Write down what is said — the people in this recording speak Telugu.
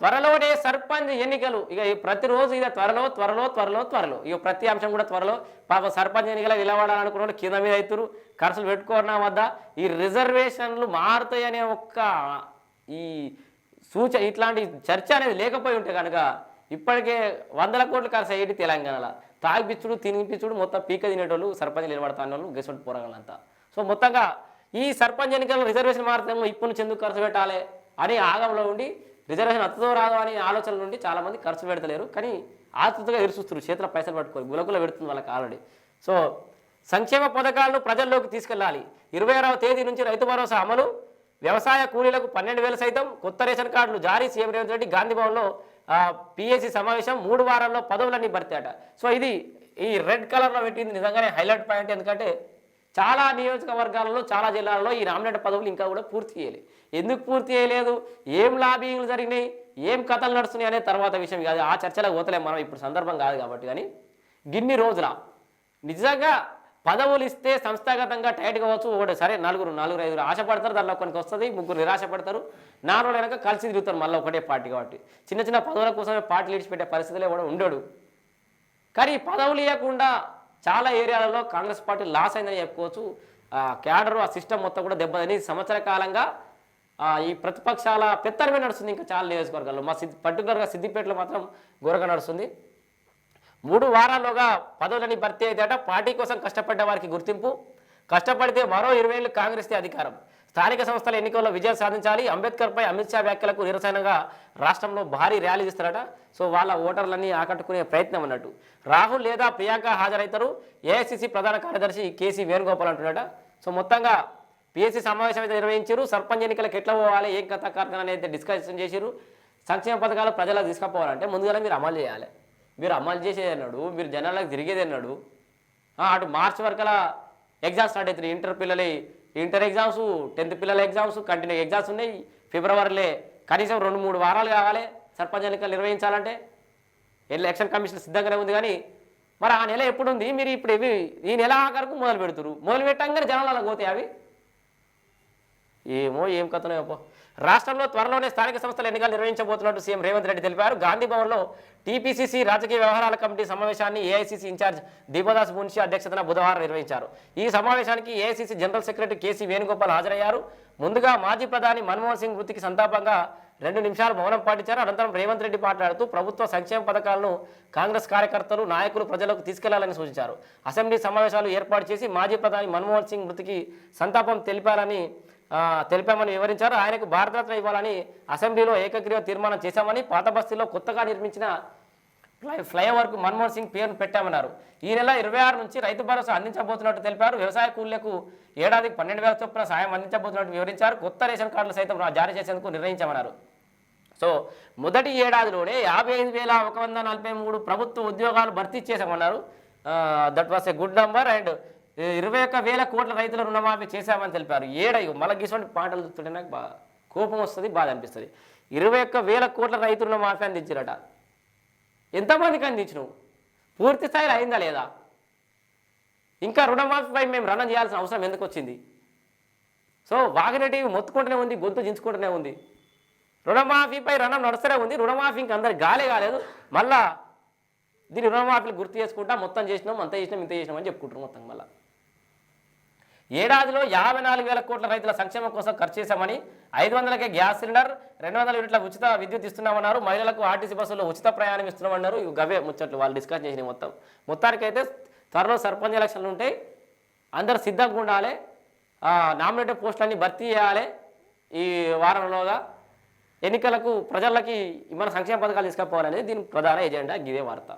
త్వరలోనే సర్పంచ్ ఎన్నికలు. ఇక ప్రతిరోజు ఇక త్వరలో త్వరలో త్వరలో త్వరలో. ఇక ప్రతి అంశం కూడా త్వరలో. పాప సర్పంచ్ ఎన్నికలు నిలబడాలనుకున్న వాళ్ళు కింద మీద అవుతారు. ఖర్చులు పెట్టుకోవడం వద్ద. ఈ రిజర్వేషన్లు మారుతాయనే ఒక్క ఈ సూచ ఇట్లాంటి చర్చ అనేది లేకపోయి ఉంటే కనుక ఇప్పటికే వందల కోట్లు ఖర్చు అయ్యేటి తెలంగాణలో. తాగిపిచ్చుడు తినిపించుడు మొత్తం పీక తినేటోళ్ళు సర్పంచ్ నిలబడతాను వాళ్ళు గెసొట్టు పోరగాళ్ళంతా. సో మొత్తంగా ఈ సర్పంచ్ ఎన్నికల రిజర్వేషన్ మారుతాము ఇప్పటి నుంచి ఎందుకు ఖర్చు పెట్టాలి అని ఆగంలో ఉండి రిజర్వేషన్ అత్తదో రాదో అనే ఆలోచన నుండి చాలామంది ఖర్చు పెడతలేరు. కానీ ఆతృతగా ఎదురుస్తున్నారు చేతిలో పైసలు పట్టుకొని గులగుల పెడుతుంది వాళ్ళకి ఆల్రెడీ సో సంక్షేమ పథకాలను ప్రజల్లోకి తీసుకెళ్ళాలి. ఇరవై ఆరవ తేదీ నుంచి రైతు భరోసా అమలు. వ్యవసాయ కూలీలకు పన్నెండు వేలు సైతం. కొత్త రేషన్ కార్డులు జారీ. సీఎం రేవంత్ రెడ్డి గాంధీభవన్లో పిఎస్సి సమావేశం మూడు వారాల్లో పదవులన్నీ భర్తీ అట సో ఇది ఈ రెడ్ కలర్లో పెట్టింది నిజంగానే హైలైట్ పాయింట్. ఎందుకంటే చాలా నియోజకవర్గాలలో చాలా జిల్లాలలో ఈ నామినేట్ పదవులు ఇంకా కూడా పూర్తి చేయలేదు. ఎందుకు పూర్తి చేయలేదు? ఏం లాబింగ్లు జరిగినాయి? ఏం కథలు నడుస్తున్నాయి అనే తర్వాత విషయం కాదు. ఆ చర్చలకు పోతలే మనం ఇప్పుడు సందర్భం కాదు కాబట్టి కానీ గిన్ని రోజుల నిజంగా పదవులు ఇస్తే సంస్థాగతంగా టైట్ కావచ్చు ఒకటి సరే నలుగురు నలుగురు ఐదుగురు ఆశపడతారు దానిలో కొనికి వస్తుంది ముగ్గురు నిరాశపడతారు. నాలుగు వెనక కలిసి తిరుగుతారు మళ్ళీ ఒకటే పార్టీ కాబట్టి. చిన్న చిన్న పదవుల కోసమే పార్టీలు ఇడిచిపెట్టే పరిస్థితులే కూడా ఉండడు. కానీ పదవులు ఇవ్వకుండా చాలా ఏరియాలలో కాంగ్రెస్ పార్టీ లాస్ అయిందని చెప్పుకోవచ్చు. ఆ క్యాడర్ ఆ సిస్టమ్ మొత్తం కూడా దెబ్బతిని సంవత్సర కాలంగా ఈ ప్రతిపక్షాల పెత్తనమే నడుస్తుంది ఇంకా చాలా నియోజకవర్గాల్లో. మా సిద్ధి పర్టికులర్గా సిద్దిపేటలో మాత్రం ఘోరంగా నడుస్తుంది. మూడు వారాల్లోగా పదవులని భర్తీ అయితే పార్టీ కోసం కష్టపడ్డ వారికి గుర్తింపు. కష్టపడితే మరో ఇరవై ఏళ్ళు కాంగ్రెస్దే అధికారం. స్థానిక సంస్థల ఎన్నికల్లో విజయం సాధించాలి. అంబేద్కర్పై అమిత్ షా వ్యాఖ్యలకు నిరసనగా రాష్ట్రంలో భారీ ర్యాలీ ఇస్తారట సో వాళ్ళ ఓటర్లన్నీ ఆకట్టుకునే ప్రయత్నం అన్నట్టు. రాహుల్ లేదా ప్రియాంక హాజరవుతారు. ఏఐసిసి ప్రధాన కార్యదర్శి కేసీ వేణుగోపాల్ అంటున్నాడ సో మొత్తంగా పిఎస్సి సమావేశం అయితే నిర్వహించారు. సర్పంచ్ ఎన్నికలకు ఎట్లా పోవాలి ఏం కథ కార్యక్రమం అనేది డిస్కషన్ చేశారు. సంక్షేమ పథకాలు ప్రజలకు తీసుకుపోవాలంటే ముందుగానే మీరు అమలు చేయాలి. మీరు అమలు చేసేది అన్నాడు మీరు జనాలకు తిరిగేది అన్నాడు. అటు మార్చి వరకలా ఎగ్జామ్స్ స్టార్ట్ అవుతున్నాయి ఇంటర్ పిల్లలే ఇంటర్ ఎగ్జామ్స్ టెన్త్ పిల్లల ఎగ్జామ్స్ కంటిన్యూ ఎగ్జామ్స్ ఉన్నాయి. ఫిబ్రవరిలో కనీసం రెండు మూడు వారాలు కావాలి సర్పంచ్ ఎన్నికలు నిర్వహించాలంటే. ఎలక్షన్ కమిషన్ సిద్ధంగానే ఉంది కానీ మరి ఆ నెల ఎప్పుడు ఉంది మీరు ఇప్పుడు ఇవి ఈ నెల ఆఖరకు మొదలు పెడుతురు మొదలు పెట్టంగానే జనాలు పోతాయి అవి. ఏమో ఏం కథనో ఏమో. రాష్ట్రంలో త్వరలోనే స్థానిక సంస్థల ఎన్నికలు నిర్వహించబోతున్నట్టు సీఎం రేవంత్ రెడ్డి తెలిపారు. గాంధీ భవన్లో టీపీసీసీ రాజకీయ వ్యవహారాల కమిటీ సమావేశాన్ని ఏఐసీసీ ఇన్ఛార్జ్ దీపదాస్ మున్షి అధ్యక్షతన బుధవారం నిర్వహించారు. ఈ సమావేశానికి AICC general secretary KC Venugopal హాజరయ్యారు. ముందుగా మాజీ ప్రధాని మన్మోహన్ సింగ్ మృతికి సంతాపంగా రెండు నిమిషాలు మౌనం పాటించారు. అనంతరం రేవంత్ రెడ్డి మాట్లాడుతూ ప్రభుత్వ సంక్షేమ పథకాలను కాంగ్రెస్ కార్యకర్తలు నాయకులు ప్రజలకు తీసుకెళ్ళాలని సూచించారు. అసెంబ్లీ సమావేశాలు ఏర్పాటు చేసి మాజీ ప్రధాని మన్మోహన్ సింగ్ మృతికి సంతాపం తెలిపారని తెలిపామని వివరించారు. ఆయనకు భారతరత్న ఇవ్వాలని అసెంబ్లీలో ఏకగ్రీవ తీర్మానం చేశామని పాత బస్తీలో కొత్తగా నిర్మించిన ఫ్లైఓవర్కు మన్మోహన్ సింగ్ పేరును పెట్టామన్నారు. ఈ నెల ఇరవై ఆరు నుంచి రైతు భరోసా అందించబోతున్నట్టు తెలిపారు. వ్యవసాయ కూలీలకు ఏడాదికి పన్నెండు వేల చొప్పున సాయం అందించబోతున్నట్టు వివరించారు. కొత్త రేషన్ కార్డులు సైతం జారీ చేసేందుకు నిర్ణయించామన్నారు. సో మొదటి ఏడాదిలోనే యాభై ఐదు వేల ఒక వంద నలభై మూడు ప్రభుత్వ ఉద్యోగాలు భర్తీ చేశామన్నారు. That was a good number and ఇరవై ఒక్క వేల కోట్ల రైతుల రుణమాఫీ చేశామని తెలిపారు. ఏడయ్యో మళ్ళీ ఇటువంటి పాటలు చూస్తుంటే నాకు బాగా కోపం వస్తుంది బాధ అనిపిస్తుంది. ఇరవై ఒక్క వేల కోట్ల రైతు రుణమాఫీ అందించారట. ఎంతమందికి అందించినావు? పూర్తి స్థాయిలో అయిందా లేదా? ఇంకా రుణమాఫీపై మేము రణం చేయాల్సిన అవసరం ఎందుకు వచ్చింది? సో వాగిరెడ్డి మొత్తుకుంటూనే ఉంది గొంతు దించుకుంటూనే ఉంది. రుణమాఫీపై రణం నడుస్తూనే ఉంది రుణమాఫీ ఇంక అందరికి గాలే కాలేదు. మళ్ళా దీని రుణమాఫీలు గుర్తు చేసుకుంటా మొత్తం చేసినాం అంత చేసినాం ఇంత చేసినాం అని చెప్పుకుంటారు మొత్తం మళ్ళీ. ఏడాదిలో యాభై నాలుగు వేల కోట్ల రైతుల సంక్షేమం కోసం ఖర్చు చేశామని ఐదు వందలకే గ్యాస్ సిలిండర్ రెండు వందల యూనిట్ల ఉచిత విద్యుత్ ఇస్తున్నామన్నారు. మహిళలకు ఆర్టీసీ బస్సులు ఉచిత ప్రయాణం ఇస్తున్నామన్నారు. ఇవి గవే ముచ్చట్లు వాళ్ళు డిస్కస్ చేసిన మొత్తం. మొత్తానికైతే త్వరలో సర్పంచ్ ఎలక్షన్లు ఉంటాయి అందరు సిద్ధంగా ఉండాలి. నామినేటెడ్ పోస్టులన్నీ భర్తీ చేయాలి. ఈ వారంలోగా ఎన్నికలకు ప్రజలకి మన సంక్షేమ పథకాలు తీసుకుపోవాలనేది దీని ప్రధాన ఎజెండా. ఇదే వార్త.